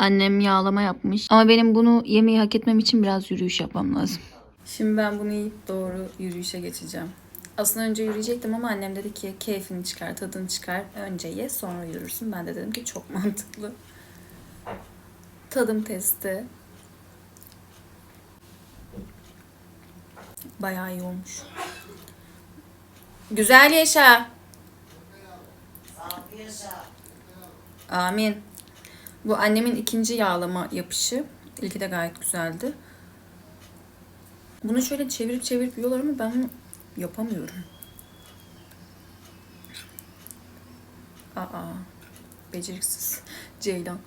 Annem yağlama yapmış. Ama benim bunu yemeği hak etmem için biraz yürüyüş yapmam lazım. Şimdi ben bunu yiyip doğru yürüyüşe geçeceğim. Aslında önce yürüyecektim ama annem dedi ki keyfini çıkar, tadını çıkar. Önce ye sonra yürürsün. Ben de dedim ki çok mantıklı. Tadım testi. Bayağı iyi olmuş. Güzel yaşa. Amin. Bu annemin ikinci yağlama yapışı. İlki de gayet güzeldi. Bunu şöyle çevirip çevirip yiyorlar ama ben yapamıyorum. Aa, beceriksiz. Ceylan.